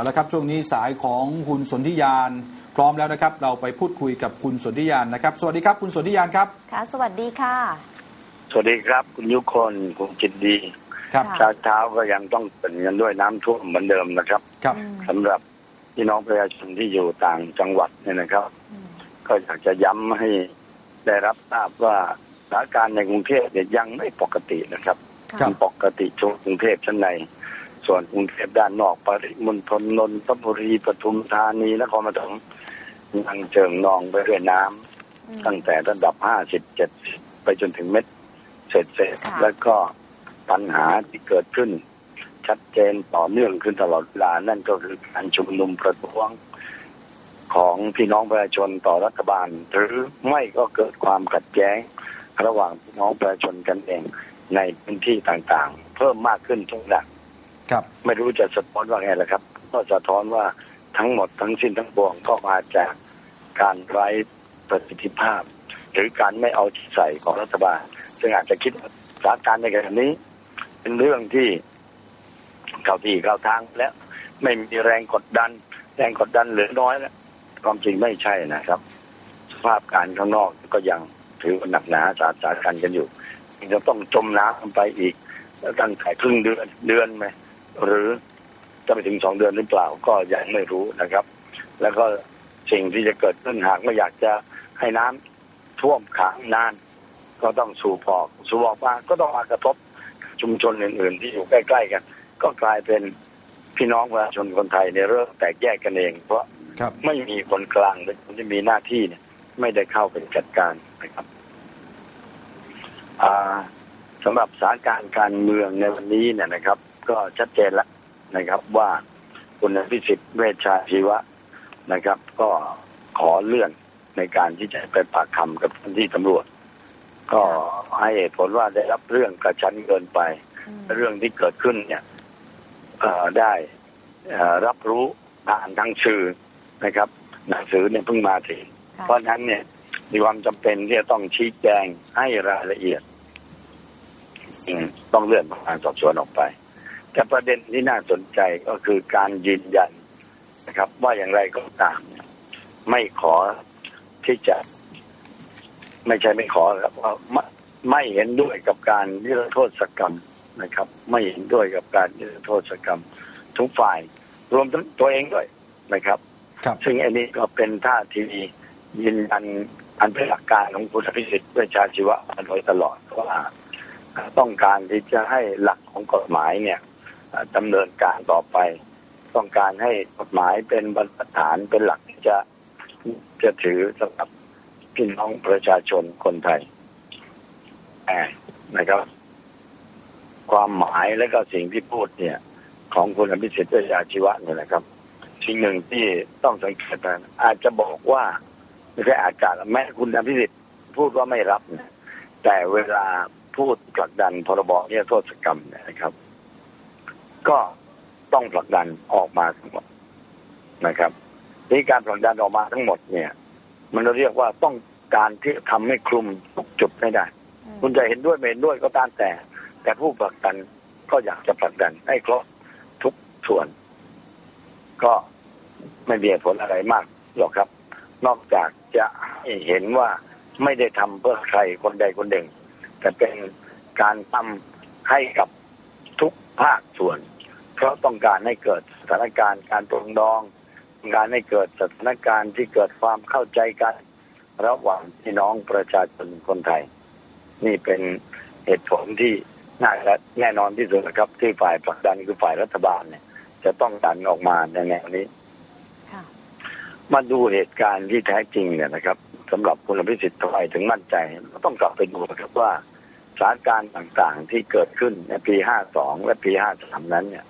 เอาละครับช่วงนี้สายของคุณสนธิยาน พร้อมแล้วนะครับ เราไปพูดคุยกับคุณสนธิยานนะครับ สวัสดีครับคุณสนธิยานครับค่ะ สวัสดีค่ะ สวัสดีครับคุณยุคนคุณจิตดีครับค่ะเช้าเช้าก็ยังต้องเปิดกันด้วยน้ำท่วมเหมือนเดิมนะครับครับอืมสำหรับพี่น้องประชาชนที่อยู่ต่างจังหวัดเนี่ยนะครับอืมก็อยากจะย้ำให้ได้รับทราบว่าสถานการณ์ในกรุงเทพเนี่ยยังไม่ปกตินะครับครัค่ะบปกติช่วงกรุงเทพชั้นใน ส่วนกรุงเทพด้านนอกปริมณฑลนนทบุรีปทุมธานีนครปฐมยังเจิงนองไปด้วยน้ำอืมตั้งแต่ระดับ50 70ไปจนถึงเม็ดเศษเศษๆค่ะแล้วก็ปัญหาที่เกิดขึ้น ชัดเจนต่อเนื่องขึ้นตลอดเวลานั่นก็คือการชุมนุมประท้วงของพี่น้องประชาชนต่อรัฐบาล หรือไม่ก็เกิดความขัดแย้ง ระหว่างพี่น้องประชาชนกันเองในพื้นที่ต่างๆ เพิ่มมากขึ้นทุกดัก ครับ ไม่รู้จะสะท้อนว่าไงล่ะครับ ก็สะท้อนว่าทั้งหมดทั้งสิ้นทั้งปวงก็มาจากการไร้ประสิทธิภาพ หรือการไม่เอาใจใส่ของรัฐบาล ซึ่งอาจจะคิดว่าสถานการณ์ในขณะนี้ เป็นเรื่องที่เข้าที่เข้าทางแล้วไม่มีแรงกดดัน แรงกดดันเหลือน้อยแล้วความจริงไม่ใช่นะครับ สภาพการข้างนอกก็ยังถือว่าหนักหนาสาสากันกันอยู่ยังต้องจมน้ำกันไปอีกตั้งแต่ครึ่งเดือนเดือนไหม หรือจะไปถึงสองเดือนหรือเปล่าก็ยังไม่รู้นะครับ แล้วก็สิ่งที่จะเกิดขึ้นหากไม่อยากจะให้น้ำท่วมขังนาน ก็ต้องสูบออกสูบออกมาก็ต้องมากระทบชุมชนอื่น ๆ ที่อยู่ใกล้ๆกัน ก็กลายเป็นพี่น้องประชาชนคนไทยในยเริ่มแตกแยกกันเอง เพราะครับไม่มีคนกลางหรือคนที่มีหน้าที่เนี่ย ไม่ได้เข้าไปจัดการนะครับอ่าสำหรับสถานการณ์การเมืองในวันนี้เนี่ยนะครับ ก็ชัดเจนแล้วนะครับ ว่าคุณพิสิทธิ์เวชชาชีวะนะครับ ก็ขอเลื่อนในการที่จะไปปากคำกับเจ้าหน้าที่ตำรวจ ก็ให้เหตุผลว่าได้รับเรื่องกระชั้นเกินไปอืมเรื่องที่เกิดขึ้นเนี่ยเอ่อได้เอ่อรับรู้ผ่านทางสื่อนะครับ หนังสือเนี่ยเพิ่งมาถึงค่ะเพราะฉะนั้นเนี่ยมีความจำเป็นที่จะต้องชี้แจงให้รายละเอียดอืมต้องเลื่อนการสอบสวนออกไป แต่ประเด็นที่น่าสนใจก็คือการยืนยันนะครับ ว่าอย่างไรก็ตามเนี่ยไม่ขอที่จะ ไม่ใช่ไม่ขอครับว่าไม่ไม่เห็นด้วยกับการนิรโทษกรรมนะครับ ไม่เห็นด้วยกับการนิรโทษกรรม ทุกฝ่าย รวมทั้งตัวเองด้วยนะครับครับซึ่งอันนี้ก็เป็นท่าทียืนยันอันเป็นหลักการของคุณอภิสิทธิ์เวชชาชีวะมาโดยตลอดว่าต้องการที่จะให้หลักของกฎหมายเนี่ย ดำเนินการต่อไป ต้องการให้กฎหมายเป็นบรรทัดฐานเป็นหลักที่จะจะถือสำหรับพี่น้องประชาชนคนไทยแนะครับ ความหมายและก็สิ่งที่พูดเนี่ย ของคุณอภิสิทธิ์เวชชาชีวะเนี่ยนะครับ สิ่งหนึ่งที่ต้องสังเกตนะอาจจะบอกว่าไม่ใช่อาจจะแม้คุณอภิสิทธิ์พูดว่าไม่รับนะแต่เวลาพูดผลักดันพรบเนี่ยโทษกรรมเนี่ยนะครับ ก็ต้องผลักดันออกมาทั้งหมดนะครับนี่การผลักดันออกมาทั้งหมดเนี่ย มันเรียกว่าต้องการที่ทำให้คลุมทุกจุดให้ได้อืมคุณจะเห็นด้วยไม่เห็นด้วยก็ตามแต่ แต่ผู้ผลักดันก็อยากจะผลักดันให้ครบทุกส่วน ก็ไม่มีเหตุผลอะไรมากหรอกครับ นอกจากจะให้เห็นว่าไม่ได้ทำเพื่อใครคนใดคนหนึ่ง แต่เป็นการทำให้กับทุกภาคส่วน เพราะต้องการให้เกิดสถานการณ์การปรองดองต้องการให้เกิดสถานการณ์ที่เกิดความเข้าใจกัน ระหว่างพี่น้องประชาชนคนไทย นี่เป็นเหตุผลที่น่าจะแน่นอนที่สุดนะครับ ที่ฝ่ายผลักดันคือฝ่ายรัฐบาลเนี่ย จะต้องดันออกมาในแนวนี้ค่ะมาดูเหตุการณ์ที่แท้จริงเนี่ยนะครับสำหรับคุณอภิสิทธิ์ทำไมถึงมั่นใจก็ต้องกลับไปดูนะครับว่าสถานการณ์ต่างๆที่เกิดขึ้นในปี 52 และปี 53 นั้นเนี่ย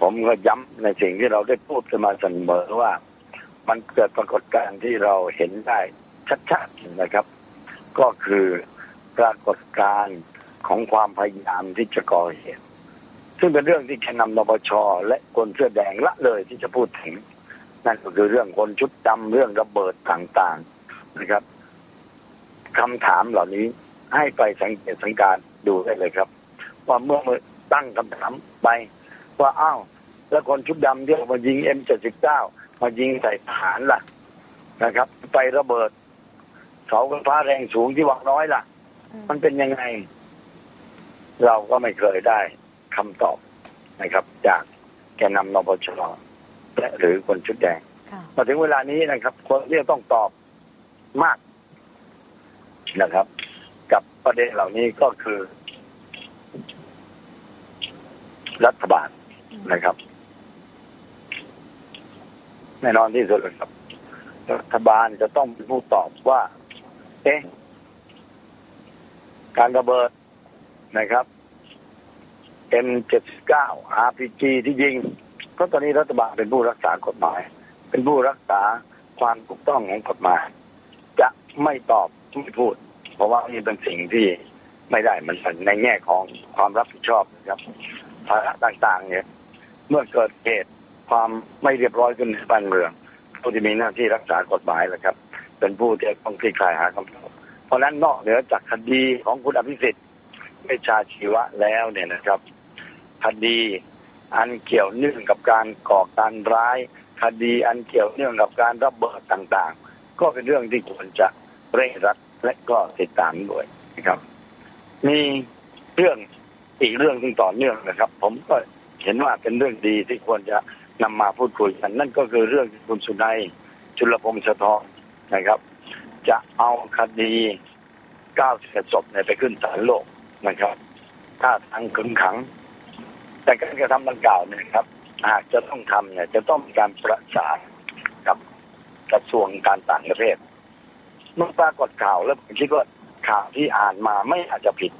ผมก็ย้ำในสิ่งที่เราได้พูดกันมาเสมอว่า มันเกิดปรากฏการณ์ที่เราเห็นได้ชัดๆนะครับ ก็คือปรากฏการณ์ของความพยายามที่จะก่อเหตุ ซึ่งเป็นเรื่องที่แกนำนปชและคนเสื้อแดงละเลยที่จะพูดถึง นั่นก็คือเรื่องคนชุดดำเรื่องระเบิดต่างๆนะครับคำถามเหล่านี้ให้ไปสังเกตสังการดูได้เลยครับ ว่าเมื่อตั้งคำถามไป ว่าอ้าวแล้วคนชุดดำที่ออกมายิงเอ็มเจ็ดสิบเก้ามายิงใส่ทหารล่ะนะครับ ไประเบิดเสาไฟฟ้าแรงสูงที่วังน้อยล่ะ มันเป็นยังไง เราก็ไม่เคยได้คำตอบนะครับ จากแกนนำนปชและหรือคนชุดแดงค่ะมาถึงเวลานี้นะครับ คนที่จะต้องตอบมากนะครับ กับประเด็นเหล่านี้ก็คือ รัฐบาล นะครับ แน่นอนที่สุดเลยครับ รัฐบาลจะต้องเป็นผู้ตอบว่า เอ๊ะ การระเบิดนะครับ M79 RPG ที่ยิงเพราะตอนนี้รัฐบาลเป็นผู้รักษากฎหมาย เป็นผู้รักษาความถูกต้องของกฎหมาย จะไม่ตอบไม่พูด เพราะว่านี่เป็นสิ่งที่ไม่ได้มันในแง่ของความรับผิดชอบนะครับภาระต่างๆ เนี่ย เมื่อเกิดเหตุความไม่เรียบร้อยขึ้นในบ้านเมืองผู้ที่มีหน้าที่รักษากฎหมายแหละครับ เป็นผู้ที่ต้องคลี่คลายหาคำตอบเพราะนั้นนอกเหนือจากคดีของคุณอภิสิทธิ์เวชชาชีวะแล้วเนี่ยนะครับ คดีอันเกี่ยวเนื่องกับการก่อการร้าย คดีอันเกี่ยวเนื่องกับการระเบิดต่างๆ ก็เป็นเรื่องที่ควรจะเร่งรัดและก็ติดตามด้วยนะครับ มีเรื่องอีกเรื่องที่ต่อเนื่องนะครับ ผมก็ เห็นว่าเป็นเรื่องดีที่ควรจะนำมาพูดคุยกัน นั่นก็คือเรื่องคุณสุนัยจุลพงษ์สะทองนะครับ จะเอาคดี91ศพเนี่ยไปขึ้นศาลโลกนะครับ ถ้าทางขึงขัง แต่การกระทำดังกล่าวเนี่ยครับ หากจะต้องทำเนี่ย จะต้องมีการประสานกับกระทรวงการต่างประเทศเมื่อปรากฏข่าวแล้วผมคิดว่าข่าวที่อ่านมาไม่อาจจะผิด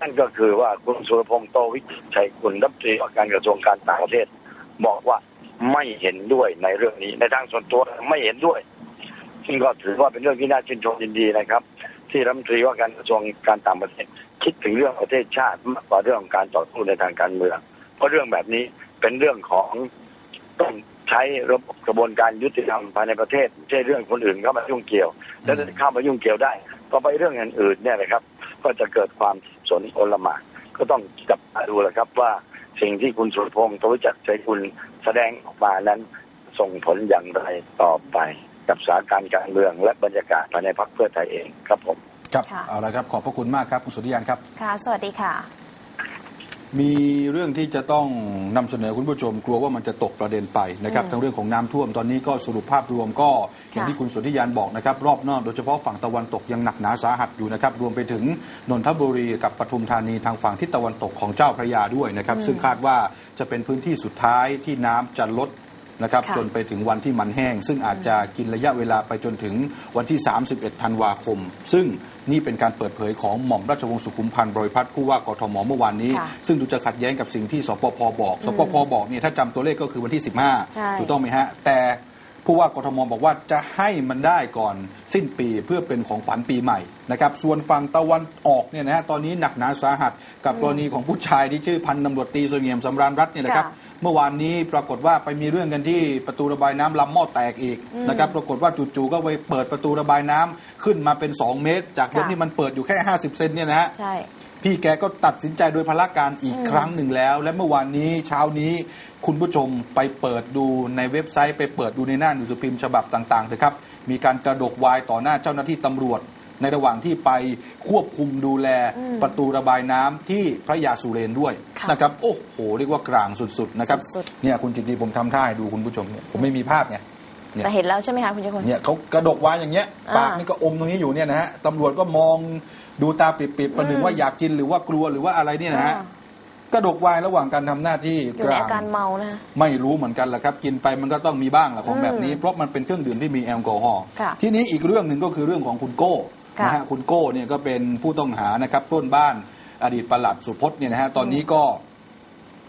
นั่นก็คือว่าคุณสุรพงษ์โตวิชัยกุลรัฐมนตรีว่าการกระทรวงการต่างประเทศ บอกว่าไม่เห็นด้วยในเรื่องนี้ ในทางส่วนตัวไม่เห็นด้วย ซึ่งก็ถือว่าเป็นเรื่องที่น่าชื่นชมยินดีนะครับ ที่รัฐมนตรีว่าการกระทรวงการต่างประเทศ คิดถึงเรื่องประเทศชาติมากกว่าเรื่องของการต่อสู้ในทางการเมืองเพราะเรื่องแบบนี้เป็นเรื่องของต้องใช้ระบบกระบวนการยุติธรรมภายในประเทศไม่ใช่เรื่องคนอื่นเข้ามายุ่งเกี่ยว แล้วจะเข้ามายุ่งเกี่ยวได้ ก็ไปเรื่องอื่นๆเนี่ยนะครับ ก็จะเกิดความสนโอลหมานก็ต้องจับตาดูแหละครับว่าสิ่งที่คุณสุรพงศ์ทวิจักรใจคุณแสดงออกมานั้นส่งผลอย่างไรต่อไป กับสถานการณ์การเมือง และบรรยากาศภายในพรรคเพื่อไทยเองครับผม ครับค่ะเอาละครับ ขอบพระคุณมากครับ คุณสุริยันครับ ค่ะ สวัสดีค่ะ มีเรื่องที่จะต้องนำเสนอคุณผู้ชมกลัวว่ามันจะตกประเด็นไปนะครับอืมทั้งเรื่องของน้ำท่วมตอนนี้ก็สรุปภาพรวมก็อย่างค่ะที่คุณสุธิยานบอกนะครับรอบนอกโดยเฉพาะฝั่งตะวันตกยังหนักหนาสาหัสอยู่นะครับรวมไปถึงนนทบุรีกับปทุมธานีทางฝั่งทิศตะวันตกของเจ้าพระยาด้วยนะครับอืมซึ่งคาดว่าจะเป็นพื้นที่สุดท้ายที่น้ำจะลด นะครับค่ะจนไปถึงวันที่มันแห้ง ซึ่งอาจจะกินระยะเวลาไปจนถึงวันที่ 31 ธันวาคม ซึ่งนี่เป็นการเปิดเผยของหม่อมราชวงศ์สุขุมพันธ์บริพัตรผู้ว่ากทมเมื่อวานนี้ค่ะซึ่งดูจะขัดแย้งกับสิ่งที่สปพบอก สปพบอกเนี่ยถ้าจำตัวเลขก็คือวันที่ใช่15 ถูกต้องไหมฮะแต่ ผู้ว่ากทมบอกว่าจะให้มันได้ก่อนสิ้นปีเพื่อเป็นของขวัญปีใหม่นะครับส่วนฝั่งตะวันออกเนี่ยนะฮะตอนนี้หนักหนาสาหัส กับกรณีของผู้ชายที่ชื่อพันตำรวจตรีเสงี่ยมสำราญรัตน์เนี่ยนะครับค่ะเมื่อวานนี้ปรากฏว่าไปมีเรื่องกันที่ประตูระบายน้ำลำหม้อแตกอีกอืมนะครับปรากฏว่าจู่ๆก็ไปเปิดประตูระบายน้ำขึ้นมาเป็น 2 เมตร จากเดิมค่ะที่มันเปิดอยู่แค่ 50 เซนเนี่ยนะฮะใช่ พี่แกก็ตัดสินใจโดยพละการอีกอืมครั้งหนึ่งแล้ว และเมื่อวานนี้เช้านี้คุณผู้ชมไปเปิดดูในเว็บไซต์ไปเปิดดูในหน้าหนังสือพิมพ์ฉบับต่างๆเถอะครับ มีการกระดกวายต่อหน้าเจ้าหน้าที่ตำรวจ ในระหว่างที่ไปควบคุมดูแลอืมประตูระบายน้ำที่พระยาสุเรนด้วยค่ะนะครับโอ้โหเรียกว่ากลางสุดๆนะครับสุดเนี่ยคุณจิตดีผมทำท่าให้ดูคุณผู้ชมเนี่ยผมไม่มีภาพเนี่ย เนี่ยแต่เห็นแล้วใช่ไหมคะคุณยศพลเนี่ยเขากระดกวายอย่างเงี้ยอ่าปากนี่ก็อมตรงนี้อยู่เนี่ยนะฮะตำรวจก็มองดูตาปิดๆประหนึ่งอืมว่าอยากกินหรือว่ากลัวหรือว่าอะไรเนี่ยนะฮะอ่ากระดกวายระหว่างการทำหน้าที่อยู่ในอาการเมานะคะไม่รู้เหมือนกันแหละครับ กินไปมันก็ต้องมีบ้างแหละของอืมแบบนี้ เพราะมันเป็นเครื่องดื่มที่มีแอลกอฮอล์ค่ะทีนี้อีกเรื่องหนึ่งก็คือเรื่องของคุณโก้ค่ะนะฮะคุณโก้เนี่ยก็เป็นผู้ต้องหานะครับปล้นบ้านอดีตปลัดสุพจน์เนี่ยนะฮะตอนนี้ก็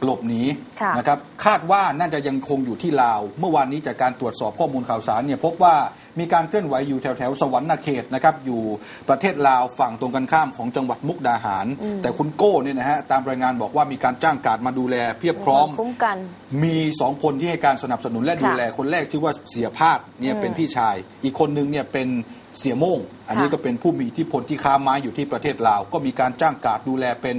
หลบหนีค่ะนะครับคาดว่าน่าจะยังคงอยู่ที่ลาว เมื่อวานนี้จากการตรวจสอบข้อมูลข่าวสารเนี่ยพบว่ามีการเคลื่อนไหวอยู่แถวแถวๆสวรรค์เขตนะครับอยู่ประเทศลาวฝั่งตรงกันข้ามของจังหวัดมุกดาหารอืมแต่คุณโก้เนี่ยนะฮะตามรายงานบอกว่ามีการจ้างการดมาดูแลเพียบพร้อมคุ้มกัน มีสองคนที่ให้การสนับสนุนและค่ะดูแลคนแรกชื่อว่าเสียพาดเนี่ยอืมเป็นพี่ชาย อีกคนนึงเนี่ยเป็นเสียโม่ง อันนี้ค่ะก็เป็นผู้มีอิทธิพลที่ค้าไม้อยู่ที่ประเทศลาว ก็มีการจ้างการดดูแลเป็น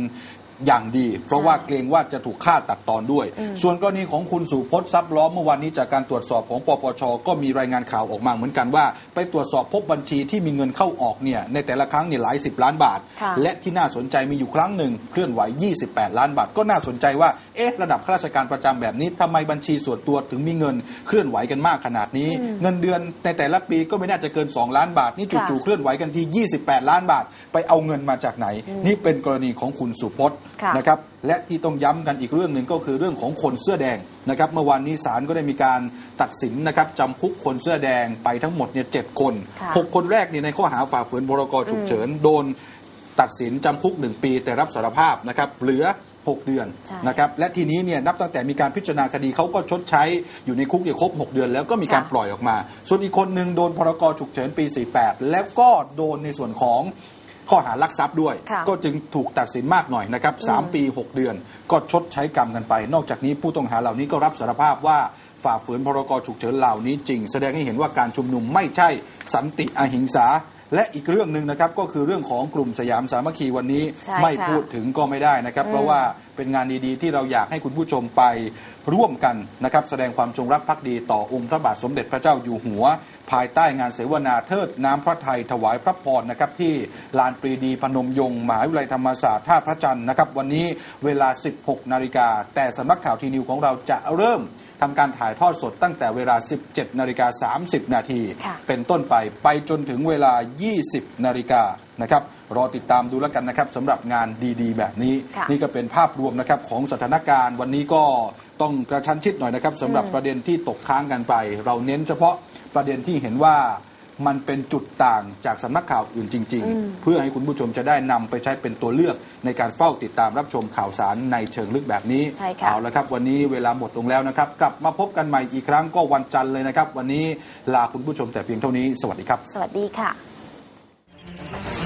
อย่างดี เพราะว่าเกรงว่าจะถูกฆ่าตัดตอนด้วยอืมส่วนกรณีของคุณสุพจน์ทรัพย์ล้อมเมื่อวานนี้จากการตรวจสอบของปปชก็มีรายงานข่าวออกมาเหมือนกันว่า ไปตรวจสอบพบบัญชีที่มีเงินเข้าออกเนี่ยในแต่ละครั้งเนี่ยหลายสิบล้านบาทค่ะและที่น่าสนใจมีอยู่ครั้งหนึ่งเคลื่อนไหว 28 ล้านบาท ก็น่าสนใจว่าเอ๊ะระดับข้าราชการประจำแบบนี้ทำไมบัญชีส่วนตัวถึงมีเงินเคลื่อนไหวกันมากขนาดนี้อืมเงินเดือนในแต่ละปีก็ไม่น่าจะเกิน 2 ล้านบาท นี่จู่ๆค่ะเคลื่อนไหวกันที่ 28 ล้านบาท ไปเอาเงินมาจากไหนอืมนี่เป็นกรณีของคุณสุพจน์ค่ะนะครับและที่ต้องย้ำกันอีกเรื่องหนึ่งก็คือเรื่องของคนเสื้อแดงนะครับเมื่อวานนี้ศาลก็ได้มีการตัดสินนะครับจำคุกคนเสื้อแดงไปทั้งหมดเนี่ยเจ็ดคนค่ะหกคนแรกเนี่ยในข้อหาฝ่าฝืนพรกฉุกเฉินโดนตัดสินจำคุกหนึ่งปี แต่รับสารภาพนะครับเหลือ 6 เดือนใช่นะครับและทีนี้เนี่ยนับตั้งแต่มีการพิจารณาคดีเขาก็ชดใช้อยู่ในคุกเนี่ยครบ 6 เดือน แล้วก็มีการค่ะปล่อยออกมา ส่วนอีกคนหนึ่งโดนพรกฉุกเฉินปี 48 แล้วก็โดนในส่วนของ ข้อหารักทรัพย์ด้วยค่ะก็จึงถูกตัดสินมากหน่อยนะครับสามอืมปี 6 เดือน ก็ชดใช้กรรมกันไป นอกจากนี้ผู้ต้องหาเหล่านี้ก็รับสารภาพว่าฝ่าฝืนพรกฉุกเฉินเหล่านี้จริง แสดงให้เห็นว่าการชุมนุมไม่ใช่สันติอหิงสา และอีกเรื่องหนึ่งนะครับก็คือเรื่องของกลุ่มสยามสามัคคีวันนี้ใช่ไม่ค่ะพูดถึงก็ไม่ได้นะครับอืมเพราะว่าเป็นงานดีๆที่เราอยากให้คุณผู้ชมไป ร่วมกันนะครับแสดงความจงรักภักดีต่อองค์พระบาทสมเด็จพระเจ้าอยู่หัว ภายใต้งานเสวนาเทิดน้ำพระไทยถวายพระพรนะครับที่ลานปรีดีพนมยงค์มหาวิทยาลัยธรรมศาสตร์ท่าพระจันทร์นะครับวันนี้เวลา 16 นาฬิกา แต่สำนักข่าวทีนิวของเราจะเริ่มทำการถ่ายทอดสดตั้งแต่เวลา 17 นาฬิกา 30 นาทีค่ะเป็นต้นไปไปจนถึงเวลา 20 นาฬิกานะครับ รอติดตามดูแล้วกันนะครับสำหรับงานดีๆ แบบนี้ค่ะนี่ก็เป็นภาพรวมนะครับของสถานการณ์ วันนี้ก็ต้องกระชั้นชิดหน่อยนะครับสำหรับอืมประเด็นที่ตกค้างกันไป เราเน้นเฉพาะประเด็นที่เห็นว่ามันเป็นจุดต่างจากสำนักข่าวอื่นจริงอืมๆเพื่อให้คุณผู้ชมจะได้นำไปใช้เป็นตัวเลือกในการเฝ้าติดตามรับชมข่าวสารในเชิงลึกแบบนี้ใช่ค่ะเอาละครับ วันนี้เวลาหมดลงแล้วนะครับ กลับมาพบกันใหม่อีกครั้งก็วันจันทร์เลยนะครับ วันนี้ลาคุณผู้ชมแต่เพียงเท่านี้ สวัสดีครับ สวัสดีค่ะ